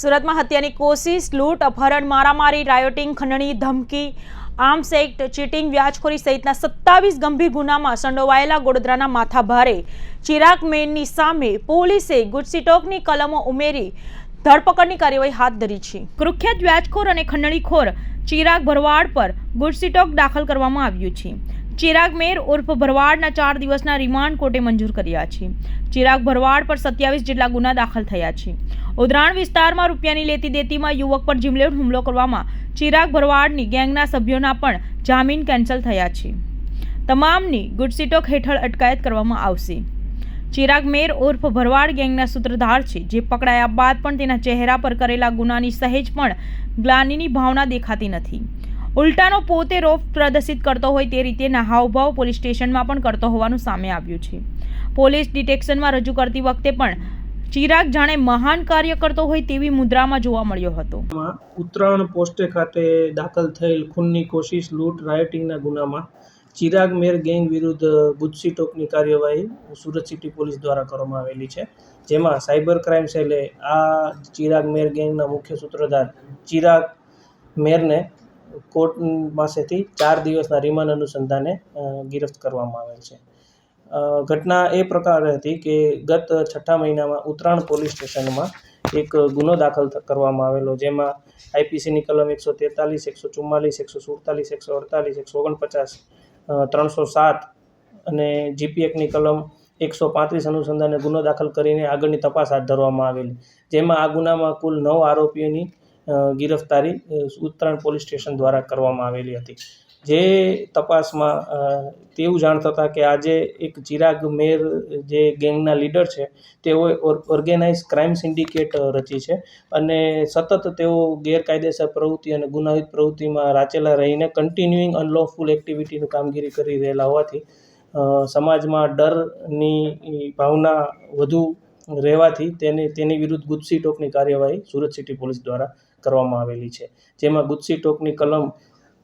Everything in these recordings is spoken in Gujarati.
સુરતમાં હત્યાની કોશિશ, લૂંટ, અપહરણ, મારામારી રાયોટિંગ ખંડણી, ધમકી આર્મ્સ એક્ટ ચીટિંગ વ્યાજખોરી સહિતના સત્તાવીસ ગંભીર ગુનામાં સંડોવાયેલા ગોડોદરાના માથાભારે ચિરાગ મેનની સામે પોલીસે ગુજસીટોકની કલમો ઉમેરી ધરપકડની કાર્યવાહી હાથ ધરી છે. કુખ્યાત વ્યાજખોર અને ખંડણીખોર ચિરાગ ભરવાડ પર ગુજસીટોક દાખલ કરવામાં આવ્યું છે. ચિરાગ મેર ઉર્ફ ભરવાડના ચાર દિવસના રિમાન્ડ કોર્ટે મંજૂર કર્યા છે. ચિરાગ ભરવાડ પર સત્યાવીસ જેટલા ગુના દાખલ થયા છે. ઉધરાણ વિસ્તારમાં રૂપિયાની લેતી દેતીમાં યુવક પર જીમલેણ હુમલો કરવામાં ચિરાગ ભરવાડની ગેંગના સભ્યોના પણ જામીન કેન્સલ થયા છે. તમામની ગુડસીટોક હેઠળ અટકાયત કરવામાં આવશે. ચિરાગ મેર ઉર્ફ ભરવાડ ગેંગના સૂત્રધાર છે, જે પકડાયા બાદ પણ તેના ચહેરા પર કરેલા ગુનાની સહેજ પણ ગ્લાનિની ભાવના દેખાતી નથી. ઉલટાનો પોતે રોફ પ્રદર્શિત કરતો હોય તે રીતેના હાવભાવ પોલીસ સ્ટેશનમાં પણ કરતો હોવાનું સામે આવ્યું છે. પોલીસ ડિટેક્શનમાં રજૂ કરતી વખતે પણ ચિરાગ જાણે મહાન કાર્ય કરતો હોય તેવી મુદ્રામાં જોવા મળ્યો હતો. ઉત્તરાયણ પોસ્ટે ખાતે દાખલ થયેલ ખૂનની કોશિશ, લૂંટ રાયોટિંગના ગુનામાં ચિરાગ મેર ગેંગ વિરુદ્ધ ગુજસી ટોકની કાર્યવાહી સુરત સિટી પોલીસ દ્વારા કરવામાં આવેલી છે. જેમાં સાયબર ક્રાઇમ સેલે આ ચિરાગ મેર ગેંગના મુખ્ય સૂત્રધાર ચિરાગ મેરને કોર્ટ પાસેથી ચાર દિવસના રિમાન્ડ અનુસંધાને ગિરફ્ત કરવામાં આવેલ છે. ઘટના એ પ્રકારે હતી કે ગત છઠ્ઠા મહિનામાં ઉત્તરાયણ પોલીસ સ્ટેશનમાં એક ગુનો દાખલ કરવામાં આવેલો, જેમાં આઈપીસીની કલમ એકસો તેતાલીસ, એકસો ચુમ્માલીસ, એકસો સુડતાલીસ, એકસો અડતાલીસ, એકસો ઓગણપચાસ ત્રણસો સાત અને જીપીએકની કલમ એકસો પાંત્રીસ અનુસંધાને ગુનો દાખલ કરીને આગળની તપાસ હાથ ધરવામાં આવેલી. જેમાં આ ગુનામાં કુલ નવ આરોપીઓની ગિરફ્તારી ઉત્તરાયણ પોલીસ સ્ટેશન દ્વારા કરવામાં આવેલી હતી. જે તપાસમાં તેવું જાણ હતા કે આજે એક ચિરાગ મેર જે ગેંગના લીડર છે, તેઓએ ઓર્ગેનાઇઝ ક્રાઇમ સિન્ડિકેટ રચી છે અને સતત તેઓ ગેરકાયદેસર પ્રવૃત્તિ અને ગુનાહિત પ્રવૃત્તિમાં રાચેલા રહીને કન્ટિન્યુઇંગ અનલોફુલ એક્ટિવિટીનું કામગીરી કરી રહેલા હોવાથી સમાજમાં ડરની ભાવના વધુ રહેવાથી તેની તેની વિરુદ્ધ ગુજસી ટોકની કાર્યવાહી સુરત સિટી પોલીસ દ્વારા કરવામાં આવેલી છે. જેમાં ગુજસી ટોકની કલમ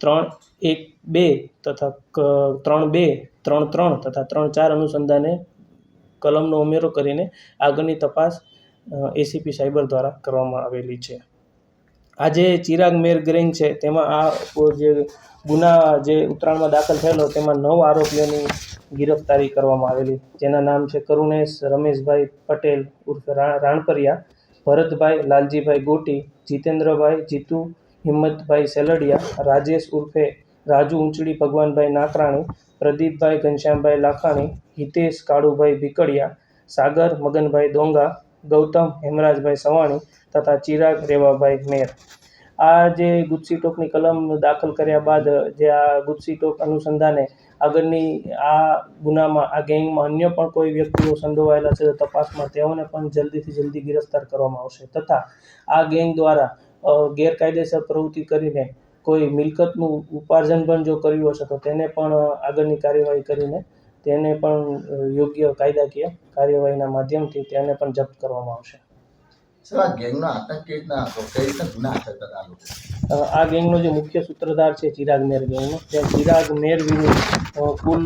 ત્રણ એક બે તથા ત્રણ બે, ત્રણ ત્રણ તથા ત્રણ ચાર અનુસંધાને કલમનો ઉમેરો કરીને આગળની તપાસ એસીપી સાયબર દ્વારા કરવામાં આવેલી છે. આજે ચિરાગ મેર ગેંગ છે, તેમાં આ જે ગુના જે ઉત્તરાયણમાં દાખલ થયેલો, તેમાં નવ આરોપીઓની ગિરફ્તારી કરવામાં આવેલી. જેના નામ છે કરુણેશ, રમેશભાઈ પટેલ ઉર્ફે રાણપરિયા ભરતભાઈ, લાલજીભાઈ ગોટી, જીતેન્દ્રભાઈ જીતુ, હિંમતભાઈ સેલડિયા, રાજેશ ઉર્ફે રાજુ ઊંચડી, ભગવાનભાઈ નાકરાણી, પ્રદીપભાઈ ઘનશ્યામભાઈ લાખાણી, હિતેશ કાળુભાઈ ભીકડિયા, સાગર મગનભાઈ દોંગા, ગૌતમ હેમરાજભાઈ સવાણી તથા ચિરાગ રેવાભાઈ મેર. આ જે ગુજસી ટોકની કલમ દાખલ કર્યા બાદ જે આ ગુજસી ટોક અનુસંધાને આગળની આ ગુનામાં, આ ગેંગમાં અન્ય પણ કોઈ વ્યક્તિઓ સંડોવાયેલા છે તપાસમાં તેઓને પણ જલ્દીથી જલ્દી ગિરફ્તાર કરવામાં આવશે. તથા આ ગેંગ દ્વારા ગેરકાયદેસર પ્રવૃત્તિ કરીને કોઈ મિલકતનું ઉપાર્જન પણ જો કર્યું હશે તો તેને પણ આગળની કાર્યવાહી કરીને તેને પણ યોગ્ય કાયદાકીય કાર્યવાહીના માધ્યમથી તેને પણ જપ્ત કરવામાં આવશે. સર, આ ગેંગનો ગુના આચરતા આ ગેંગનો જે મુખ્ય સૂત્રધાર છે, ચિરાગ મેર ગેંગનો, ત્યાં ચિરાગ મેર કુલ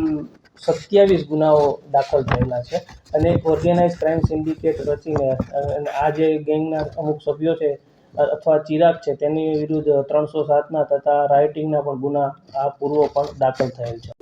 સત્યાવીસ ગુનાઓ દાખલ થયેલા છે. અને ઓર્ગેનાઇઝ ક્રાઇમ સિન્ડિકેટ રચીને આ જે ગેંગના અમુક સભ્યો છે અથવા ચિરાગ છે, તેની વિરુદ્ધ ત્રણસો સાતના તથા રાઇટિંગના પણ ગુના આ પૂર્વ પણ દાખલ થયેલ છે.